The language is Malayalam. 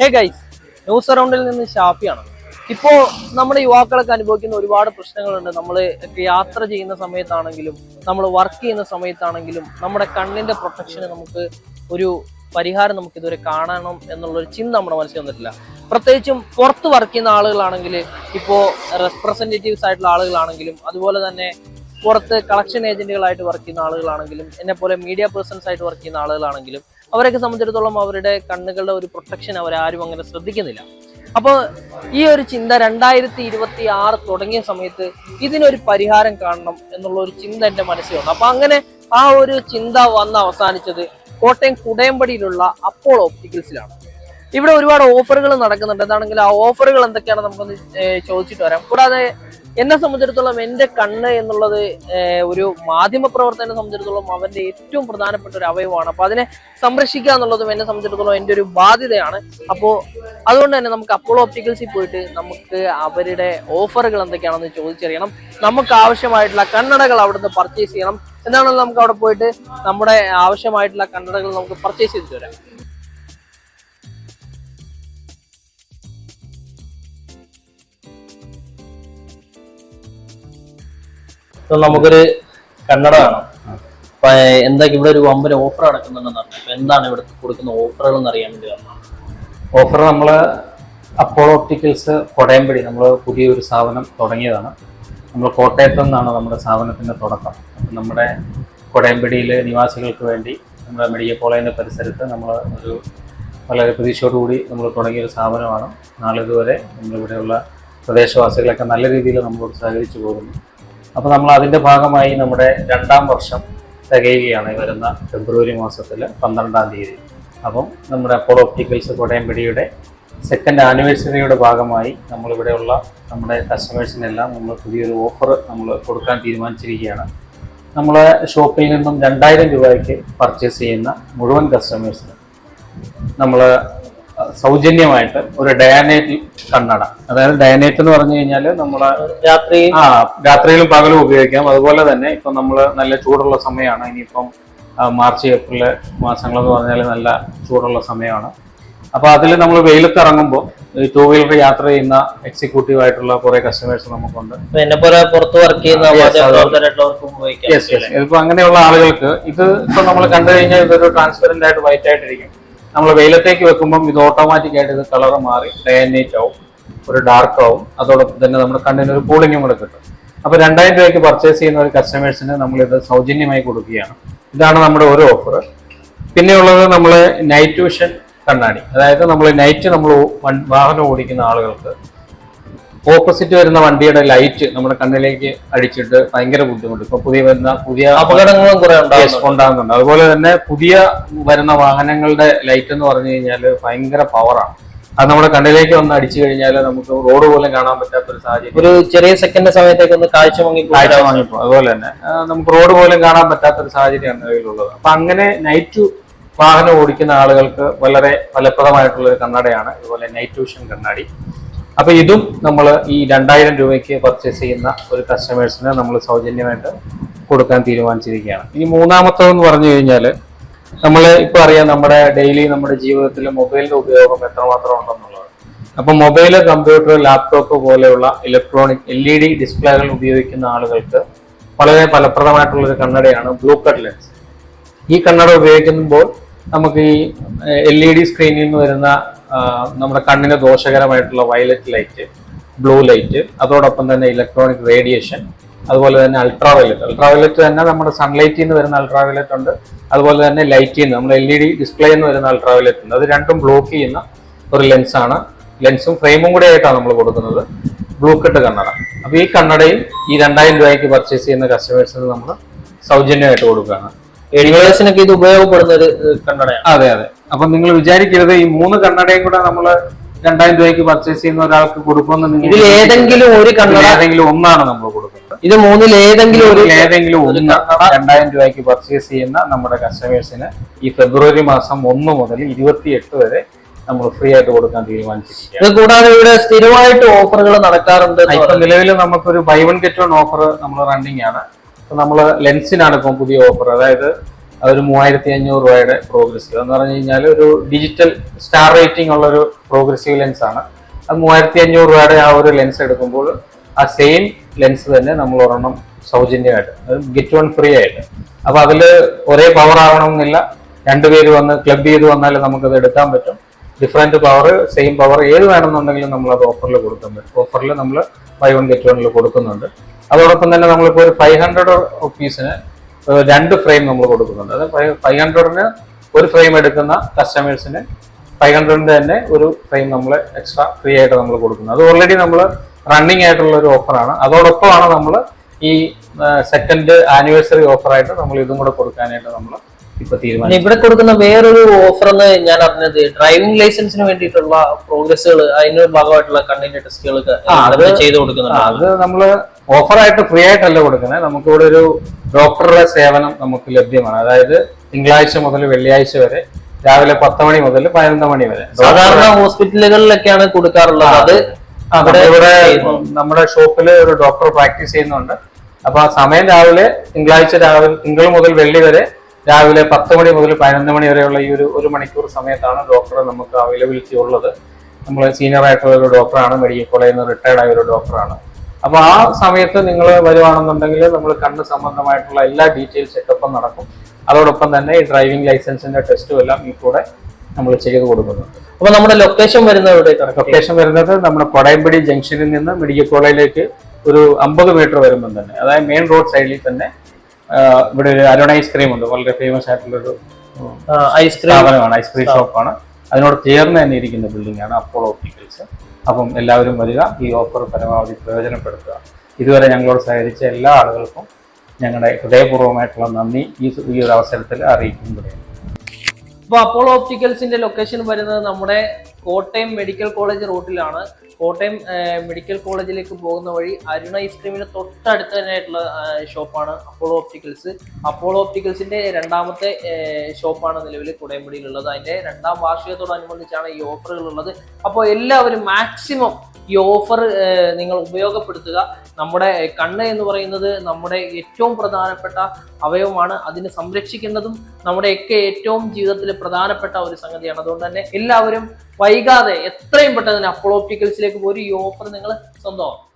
ഹേ ഗൈസ് ന്യൂസ് അറൗണ്ടിൽ നിന്ന് ഷാഫിയാണ്. ഇപ്പോൾ നമ്മുടെ യുവാക്കളൊക്കെ അനുഭവിക്കുന്ന ഒരുപാട് പ്രശ്നങ്ങളുണ്ട്. നമ്മൾ യാത്ര ചെയ്യുന്ന സമയത്താണെങ്കിലും നമ്മൾ വർക്ക് ചെയ്യുന്ന സമയത്താണെങ്കിലും നമ്മുടെ കണ്ണിന്റെ പ്രൊട്ടക്ഷന് നമുക്ക് ഒരു പരിഹാരം നമുക്ക് ഇതുവരെ കാണണം എന്നുള്ളൊരു ചിന്ത നമ്മുടെ മനസ്സിൽ വന്നിട്ടില്ല. പ്രത്യേകിച്ചും പുറത്ത് വർക്ക് ചെയ്യുന്ന ആളുകളാണെങ്കിൽ ഇപ്പോൾ റെപ്രസെന്റേറ്റീവ്സ് ആയിട്ടുള്ള ആളുകളാണെങ്കിലും അതുപോലെ തന്നെ പുറത്ത് കളക്ഷൻ ഏജന്റുകളായിട്ട് വർക്ക് ചെയ്യുന്ന ആളുകളാണെങ്കിലും എന്നെ പോലെ മീഡിയ പേഴ്സൺസ് ആയിട്ട് വർക്ക് ചെയ്യുന്ന ആളുകളാണെങ്കിലും അവരൊക്കെ സംബന്ധിച്ചിടത്തോളം അവരുടെ കണ്ണുകളുടെ ഒരു പ്രൊട്ടക്ഷൻ അവരാരും അങ്ങനെ ശ്രദ്ധിക്കുന്നില്ല. അപ്പോൾ ഈ ഒരു ചിന്ത രണ്ടായിരത്തി ഇരുപത്തി ആറ് തുടങ്ങിയ സമയത്ത് ഇതിനൊരു പരിഹാരം കാണണം എന്നുള്ള ഒരു ചിന്ത എന്റെ വന്നു. അപ്പൊ അങ്ങനെ ആ ഒരു ചിന്ത വന്ന് അവസാനിച്ചത് കോട്ടയം കുടയമ്പടിയിലുള്ള അപ്പോൾ ഓപ്റ്റിക്കൽസിലാണ് ഇവിടെ ഒരുപാട് ഓഫറുകൾ നടക്കുന്നുണ്ട്. എന്താണെങ്കിൽ ആ ഓഫറുകൾ എന്തൊക്കെയാണ് നമുക്കൊന്ന് ചോദിച്ചിട്ട് വരാം. കൂടാതെ എന്നെ സംബന്ധിച്ചിടത്തോളം എന്റെ കണ്ണ് എന്നുള്ളത് ഒരു മാധ്യമ പ്രവർത്തകനെ സംബന്ധിച്ചിടത്തോളം അവന്റെ ഏറ്റവും പ്രധാനപ്പെട്ട ഒരു അവയവമാണ്. അപ്പൊ അതിനെ സംരക്ഷിക്കുക എന്നുള്ളതും എന്നെ സംബന്ധിച്ചിടത്തോളം എന്റെ ഒരു ബാധ്യതയാണ്. അപ്പോൾ അതുകൊണ്ട് തന്നെ നമുക്ക് അപ്പോളോ ഒപ്റ്റിക്കൽസിൽ പോയിട്ട് നമുക്ക് അവരുടെ ഓഫറുകൾ എന്തൊക്കെയാണെന്ന് ചോദിച്ചറിയണം. നമുക്ക് ആവശ്യമായിട്ടുള്ള കണ്ണടകൾ അവിടുന്ന് പർച്ചേസ് ചെയ്യണം. എന്താണെന്ന് നമുക്ക് അവിടെ പോയിട്ട് നമ്മുടെ ആവശ്യമായിട്ടുള്ള കണ്ണടകൾ നമുക്ക് പർച്ചേസ് ചെയ്തിട്ട് വരാം ഇപ്പൊ നമുക്കൊരു കന്നഡ വേണം അപ്പൊ എന്താ ഇവിടെ ഒരു വമ്പൻ ഓഫർ നടക്കുന്നുണ്ടെന്ന് പറഞ്ഞു അപ്പൊ എന്താണ് ഇവിടെ കൊടുക്കുന്ന ഓഫറുകൾ എന്ന് അറിയാൻ വേണ്ടി വന്നത്? ഓഫർ നമ്മൾ അപ്പോളോ ഒപ്റ്റിക്കൽസ് കൊടയമ്പടി നമ്മൾ പുതിയൊരു സ്ഥാപനം തുടങ്ങിയതാണ്. നമ്മൾ കോട്ടയത്തു നിന്നാണ് നമ്മുടെ സ്ഥാപനത്തിന്റെ തുടക്കം. നമ്മുടെ കൊടയമ്പടിയിലെ നിവാസികൾക്ക് വേണ്ടി നമ്മുടെ മെഡിക്കൽ കോളേജിന്റെ പരിസരത്ത് നമ്മൾ ഒരു വളരെ പ്രതീക്ഷയോടുകൂടി നമ്മൾ തുടങ്ങിയ തുടങ്ങിയൊരു സ്ഥാപനമാണ്. നാളിതുവരെ നമ്മളിവിടെയുള്ള പ്രദേശവാസികളൊക്കെ നല്ല രീതിയിൽ നമ്മളോട് സഹകരിച്ചു പോകുന്നു. അപ്പോൾ നമ്മൾ അതിന്റെ ഭാഗമായി നമ്മുടെ രണ്ടാം വർഷം തികയുകയാണ് വരുന്ന ഫെബ്രുവരി മാസത്തിൽ പന്ത്രണ്ടാം തീയതി. അപ്പം നമ്മുടെ അപ്പോളോ ഒപ്റ്റിക്കൽസ് കോടയംപടിയുടെ സെക്കൻഡ് ആനിവേഴ്സറിയുടെ ഭാഗമായി നമ്മളിവിടെയുള്ള നമ്മുടെ കസ്റ്റമേഴ്സിനെല്ലാം നമ്മൾ പുതിയൊരു ഓഫർ നമ്മൾ കൊടുക്കാൻ തീരുമാനിച്ചിരിക്കുകയാണ്. നമ്മളെ ഷോപ്പിൽ നിന്നും രണ്ടായിരം രൂപയ്ക്ക് പർച്ചേസ് ചെയ്യുന്ന മുഴുവൻ കസ്റ്റമേഴ്സിനും നമ്മൾ സൗജന്യമായിട്ട് ഒരു ഡയാനേറ്റ് കണ്ണട. അതായത് ഡയാനേറ്റ് എന്ന് പറഞ്ഞു കഴിഞ്ഞാൽ നമ്മൾ രാത്രി ആ രാത്രിയിലും പകലും ഉപയോഗിക്കാം. അതുപോലെ തന്നെ ഇപ്പം നമ്മൾ നല്ല ചൂടുള്ള സമയമാണ്. ഇനിയിപ്പം മാർച്ച് ഏപ്രിൽ മാസങ്ങളെന്ന് പറഞ്ഞാൽ നല്ല ചൂടുള്ള സമയമാണ്. അപ്പോൾ അതിൽ നമ്മൾ വെയിലത്ത് ഇറങ്ങുമ്പോൾ ടൂ വീലർ യാത്ര ചെയ്യുന്ന എക്സിക്യൂട്ടീവ് ആയിട്ടുള്ള കുറെ കസ്റ്റമേഴ്സ് നമുക്കുണ്ട്. പുറത്ത് വർക്ക് ചെയ്യുന്ന അങ്ങനെയുള്ള ആളുകൾക്ക് ഇത് ഇപ്പൊ നമ്മൾ കണ്ടു കഴിഞ്ഞാൽ ഇതൊരു ട്രാൻസ്പെറന്റ് ആയിട്ട് വൈറ്റ് ആയിട്ടിരിക്കും. നമ്മൾ വെയിലത്തേക്ക് വെക്കുമ്പം ഇത് ഓട്ടോമാറ്റിക് ആയിട്ട് ഇത് കളർ മാറി ഡയനേറ്റ് ആവും. ഒരു ഡാർക്ക് ആവും. അതോടൊപ്പം തന്നെ നമ്മുടെ കണ്ണിന് ഒരു കൂളിംഗും കൂടെ കിട്ടും. അപ്പൊ രണ്ടായിരം രൂപയ്ക്ക് പർച്ചേസ് ചെയ്യുന്ന ഒരു കസ്റ്റമേഴ്സിന് നമ്മൾ ഇത് സൗജന്യമായി കൊടുക്കുകയാണ്. ഇതാണ് നമ്മുടെ ഒരു ഓഫർ പിന്നെയുള്ളത് നമ്മൾ നൈറ്റ് വിഷൻ കണ്ണാടി. അതായത് നമ്മൾ നൈറ്റ് നമ്മൾ വാഹനം ഓടിക്കുന്ന ആളുകൾക്ക് ഓപ്പോസിറ്റ് വരുന്ന വണ്ടിയുടെ ലൈറ്റ് നമ്മുടെ കണ്ണിലേക്ക് അടിച്ചിട്ട് ഭയങ്കര ബുദ്ധിമുട്ട്. ഇപ്പൊ പുതിയ വരുന്ന പുതിയ അപകടങ്ങളും കുറെ ഉണ്ടാകുന്നുണ്ട് അതുപോലെ തന്നെ പുതിയ വരുന്ന വാഹനങ്ങളുടെ ലൈറ്റ് എന്ന് പറഞ്ഞു കഴിഞ്ഞാൽ ഭയങ്കര പവറാണ് അത് നമ്മുടെ കണ്ണിലേക്ക് വന്ന് അടിച്ചു കഴിഞ്ഞാൽ നമുക്ക് റോഡ് പോലും കാണാൻ പറ്റാത്ത ഒരു സാഹചര്യം. ഒരു ചെറിയ സെക്കൻഡ് സമയത്തേക്ക് ഒന്ന് കാഴ്ച വാങ്ങി കാഴ്ച വാങ്ങിപ്പോ അതുപോലെ തന്നെ നമുക്ക് റോഡ് പോലും കാണാൻ പറ്റാത്ത ഒരു സാഹചര്യമാണ് നിലവിലുള്ളത്. അപ്പൊ അങ്ങനെ നൈറ്റ് വാഹനം ഓടിക്കുന്ന ആളുകൾക്ക് വളരെ ഫലപ്രദമായിട്ടുള്ള ഒരു കണ്ണടയാണ്. അതുപോലെ നൈറ്റ് വിഷൻ കണ്ണാടി. അപ്പൊ ഇതും നമ്മൾ ഈ രണ്ടായിരം രൂപയ്ക്ക് പർച്ചേസ് ചെയ്യുന്ന ഒരു കസ്റ്റമേഴ്സിന് നമ്മൾ സൗജന്യമായിട്ട് കൊടുക്കാൻ തീരുമാനിച്ചിരിക്കുകയാണ്. ഇനി മൂന്നാമത്തതെന്ന് പറഞ്ഞു കഴിഞ്ഞാൽ നമ്മൾ ഇപ്പൊ അറിയാം നമ്മുടെ ഡെയിലി നമ്മുടെ ജീവിതത്തിൽ മൊബൈലിന്റെ ഉപയോഗം എത്രമാത്രം ഉണ്ടെന്നുള്ളത്. അപ്പൊ മൊബൈൽ കമ്പ്യൂട്ടർ ലാപ്ടോപ്പ് പോലെയുള്ള ഇലക്ട്രോണിക് എൽ ഇ ഡി ഡിസ്പ്ലേകൾ ഉപയോഗിക്കുന്ന ആളുകൾക്ക് വളരെ ഫലപ്രദമായിട്ടുള്ള ഒരു കണ്ണടയാണ് ബ്ലൂ കട്ട് ലെൻസ് ഈ കണ്ണട ഉപയോഗിക്കുമ്പോൾ നമുക്ക് ഈ എൽ ഇ ഡി സ്ക്രീനിൽ നിന്ന് വരുന്ന നമ്മുടെ കണ്ണിന് ദോഷകരമായിട്ടുള്ള വയലറ്റ് ലൈറ്റ് ബ്ലൂ ലൈറ്റ് അതോടൊപ്പം തന്നെ ഇലക്ട്രോണിക് റേഡിയേഷൻ അതുപോലെ തന്നെ അൾട്രാവയലറ്റ്. അൾട്രാവയലറ്റ് തന്നെ നമ്മുടെ സൺലൈറ്റിൽ നിന്ന് വരുന്ന അൾട്രാവയലറ്റ് ഉണ്ട്. അതുപോലെ തന്നെ ലൈറ്റിൽ നിന്ന് നമ്മുടെ എൽ ഇ ഡി ഡിസ്പ്ലേയിൽ നിന്ന് വരുന്ന അൾട്രാവയലറ്റ് ഉണ്ട്. അത് രണ്ടും ബ്ലോക്ക് ചെയ്യുന്ന ഒരു ലെൻസാണ് ലെൻസും ഫ്രെയിമും കൂടെ ആയിട്ടാണ് നമ്മൾ കൊടുക്കുന്നത്. ബ്ലൂ കട്ട് കണ്ണട. അപ്പൊ ഈ കണ്ണടയും ഈ രണ്ടായിരം രൂപയ്ക്ക് പർച്ചേസ് ചെയ്യുന്ന കസ്റ്റമേഴ്സിന് നമ്മൾ സൗജന്യമായിട്ട് കൊടുക്കുകയാണ്. എഡിവേഴ്സിനൊക്കെ ഇത് ഉപയോഗപ്പെടുന്ന ഒരു കണ്ണടയാണ്. അതെ അതെ. അപ്പൊ നിങ്ങൾ വിചാരിക്കരുത് ഈ മൂന്ന് കണ്ണടയും കൂടെ നമ്മൾ രണ്ടായിരം രൂപയ്ക്ക് പർച്ചേസ് ചെയ്യുന്ന ഒരാൾക്ക് കൊടുക്കുമെന്ന് ഇതിൽ ഏതെങ്കിലും ഒരു കണ്ണട ഏതെങ്കിലും ഒന്നാണ് നമ്മൾ കൊടുക്കുന്നത്. ഇത് മൂന്നിൽ ഏതെങ്കിലും ഒരു ഏതെങ്കിലും ഒരു കണ്ണട രണ്ടായിരം രൂപയ്ക്ക് പർച്ചേസ് ചെയ്യുന്ന നമ്മുടെ കസ്റ്റമേഴ്സിന് ഈ ഫെബ്രുവരി മാസം ഒന്ന് മുതൽ ഇരുപത്തിയെട്ട് വരെ നമ്മൾ ഫ്രീ ആയിട്ട് കൊടുക്കാൻ തീരുമാനിച്ചിരിക്കുക ഇത് കൂടാതെ ഇവിടെ സ്ഥിരമായിട്ട് ഓഫറുകൾ നടക്കാറുണ്ട് ഇപ്പൊ നിലവിൽ നമുക്കൊരു buy one get one offer നമ്മൾ റണ്ണിങ് ആണ്. നമ്മൾ നമ്മൾ ലെൻസിനാണ് ഇപ്പം പുതിയ ഓഫർ അതായത് ഒരു മൂവായിരത്തി അഞ്ഞൂറ് രൂപയുടെ പ്രോഗ്രസീവ് എന്ന് പറഞ്ഞു കഴിഞ്ഞാൽ ഒരു ഡിജിറ്റൽ സ്റ്റാർ റേറ്റിംഗ് ഉള്ള ഒരു പ്രോഗ്രസീവ് ലെൻസ് ആണ്. അത് മൂവായിരത്തി അഞ്ഞൂറ് രൂപയുടെ ആ ഒരു ലെൻസ് എടുക്കുമ്പോൾ ആ സെയിം ലെൻസ് തന്നെ നമ്മൾ ഒരെണ്ണം സൗജന്യമായിട്ട് ഗെറ്റ് വൺ ഫ്രീ ആയിട്ട്. അപ്പോൾ അതിൽ ഒരേ പവർ ആവണമെന്നില്ല. രണ്ടുപേര് വന്ന് ക്ലബ് ചെയ്ത് വന്നാൽ നമുക്കത് എടുക്കാൻ പറ്റും. ഡിഫറെന്റ് പവർ സെയിം പവർ ഏത് വേണമെന്നുണ്ടെങ്കിലും നമ്മൾ അത് ഓഫറിൽ കൊടുക്കാൻ പറ്റും. ഓഫറിൽ നമ്മൾ ബൈ വൺ ഗെറ്റ് വണ്ണിൽ കൊടുക്കുന്നുണ്ട്. അതോടൊപ്പം തന്നെ നമ്മളിപ്പോൾ ഒരു ഫൈവ് ഹൺഡ്രഡ് റുപ്പീസിന് രണ്ട് ഫ്രെയിം നമ്മൾ കൊടുക്കുന്നുണ്ട്. അത് ഫൈവ് ഹൺഡ്രഡിന് ഒരു ഫ്രെയിം എടുക്കുന്ന കസ്റ്റമേഴ്സിന് ഫൈവ് ഹൺഡ്രഡിന്റെ തന്നെ ഒരു ഫ്രെയിം നമ്മൾ എക്സ്ട്രാ ഫ്രീ ആയിട്ട് നമ്മൾ കൊടുക്കുന്നത്. അത് ഓൾറെഡി നമ്മൾ റണ്ണിങ് ആയിട്ടുള്ള ഒരു ഓഫറാണ് അതോടൊപ്പമാണ് നമ്മൾ ഈ സെക്കൻഡ് ആനിവേഴ്സറി ഓഫറായിട്ട് നമ്മൾ ഇതും കൂടെ കൊടുക്കാനായിട്ട് നമ്മൾ ഇപ്പൊ ഇവിടെ കൊടുക്കുന്ന വേറൊരു ഓഫർ എന്ന് ഞാൻ അറിഞ്ഞത് ഡ്രൈവിംഗ് ലൈസൻസിന് വേണ്ടിയിട്ടുള്ള പ്രോഗ്രസ്സുകൾ അതിന്റെ ഭാഗമായിട്ടുള്ള ടെസ്റ്റുകളൊക്കെ ആ, അത് ചെയ്തു കൊടുക്കുന്നുണ്ട്. അത് നമ്മൾ ഓഫറായിട്ട് ഫ്രീ ആയിട്ടല്ല കൊടുക്കുന്നത്. നമുക്കിവിടെ ഒരു ഡോക്ടറുടെ സേവനം നമുക്ക് ലഭ്യമാണ്. അതായത് തിങ്കളാഴ്ച മുതൽ വെള്ളിയാഴ്ച വരെ രാവിലെ പത്ത് മണി മുതൽ പതിനൊന്ന് മണി വരെ. സാധാരണ ഹോസ്പിറ്റലുകളിലൊക്കെയാണ് കൊടുക്കാറുള്ളത്. അത് അവിടെ ഇവിടെ നമ്മുടെ ഷോപ്പിൽ ഒരു ഡോക്ടർ പ്രാക്ടീസ് ചെയ്യുന്നുണ്ട്. അപ്പൊ ആ സമയം രാവിലെ തിങ്കളാഴ്ച രാവിലെ തിങ്കൾ മുതൽ വെള്ളി വരെ രാവിലെ പത്ത് മണി മുതൽ പതിനൊന്ന് മണി വരെയുള്ള ഈ ഒരു ഒരു മണിക്കൂർ സമയത്താണ് ഡോക്ടറെ നമുക്ക് അവൈലബിലിറ്റി ഉള്ളത്. നമ്മൾ സീനിയർ ആയിട്ടുള്ള ഒരു ഡോക്ടറാണ് മെഡിക്കൽ കോളേജിൽ നിന്ന് റിട്ടയർഡ് ആയ ഒരു ഡോക്ടറാണ്. അപ്പൊ ആ സമയത്ത് നിങ്ങൾ വരുവാണെന്നുണ്ടെങ്കിൽ നമ്മൾ കണ്ണ് സംബന്ധമായിട്ടുള്ള എല്ലാ ഡീറ്റെയിൽസ് ചെക്കപ്പും നടക്കും. അതോടൊപ്പം തന്നെ ഈ ഡ്രൈവിംഗ് ലൈസൻസിന്റെ ടെസ്റ്റും എല്ലാം ഈ കൂടെ നമ്മൾ ചെയ്ത് കൊടുക്കുന്നുണ്ട്. അപ്പൊ നമ്മുടെ ലൊക്കേഷൻ വരുന്നത് ഇവിടെ correct? ലൊക്കേഷൻ വരുന്നത് നമ്മുടെ കൊടയമ്പടി ജംഗ്ഷനിൽ നിന്ന് മെഡിക്കൽ കോളേജിലേക്ക് ഒരു അമ്പത് മീറ്റർ വരുമ്പം തന്നെ അതായത് മെയിൻ റോഡ് സൈഡിൽ തന്നെ ഇവിടെ ഒരു അരുൺ ഐസ്ക്രീം ഉണ്ട് വളരെ ഫേമസ് ആയിട്ടുള്ളൊരു ഐസ്ക്രീം സ്ഥാപനമാണ് ഐസ്ക്രീം ഷോപ്പാണ്. അതിനോട് ചേർന്ന് തന്നെ ഇരിക്കുന്ന ബിൽഡിംഗ് ആണ് അപ്പോളോ ഒപ്റ്റിക്കൽസ് അപ്പം എല്ലാവരും വരിക ഈ ഓഫർ പരമാവധി പ്രയോജനപ്പെടുത്തുക. ഇതുവരെ ഞങ്ങളോട് സഹകരിച്ച എല്ലാ ആളുകൾക്കും ഞങ്ങളുടെ ഹൃദയപൂർവമായിട്ടുള്ള നന്ദി. ഈ ഈ ഒരു അവസരത്തിൽ അറിയിക്കുന്നതാണ് അപ്പോൾ അപ്പോളോ ഓപ്റ്റിക്കൽസിന്റെ ലൊക്കേഷൻ വരുന്നത് നമ്മുടെ കോട്ടയം മെഡിക്കൽ കോളേജ് റൂട്ടിലാണ്. കോട്ടയം മെഡിക്കൽ കോളേജിലേക്ക് പോകുന്ന വഴി അരുണ ഐസ്ക്രീമിന് തൊട്ടടുത്ത് തന്നെയായിട്ടുള്ള ഷോപ്പാണ് അപ്പോളോ ഓപ്റ്റിക്കൽസ്. അപ്പോളോ ഓപ്റ്റിക്കൽസിന്റെ രണ്ടാമത്തെ ഷോപ്പാണ് നിലവിൽ കുടയമ്പടിയിലുള്ളത് അതിന്റെ രണ്ടാം വാർഷികത്തോടനുബന്ധിച്ചാണ് ഈ ഓഫറുകൾ ഉള്ളത് അപ്പോൾ എല്ലാവരും മാക്സിമം ഈ ഓഫർ നിങ്ങൾ ഉപയോഗപ്പെടുത്തുക. നമ്മുടെ കണ്ണ് എന്ന് പറയുന്നത് നമ്മുടെ ഏറ്റവും പ്രധാനപ്പെട്ട അവയവമാണ്. അതിനെ സംരക്ഷിക്കുന്നതും നമ്മുടെയൊക്കെ ഏറ്റവും ജീവിതത്തിൽ പ്രധാനപ്പെട്ട ഒരു സംഗതിയാണ്. അതുകൊണ്ട് തന്നെ എല്ലാവരും വൈകാതെ എത്രയും പെട്ടെന്ന് അപ്പോളോപ്റ്റിക്കൽസിലേക്ക് ഒരു ഈ ഓഫർ നിങ്ങൾ സ്വന്തമാക്കും.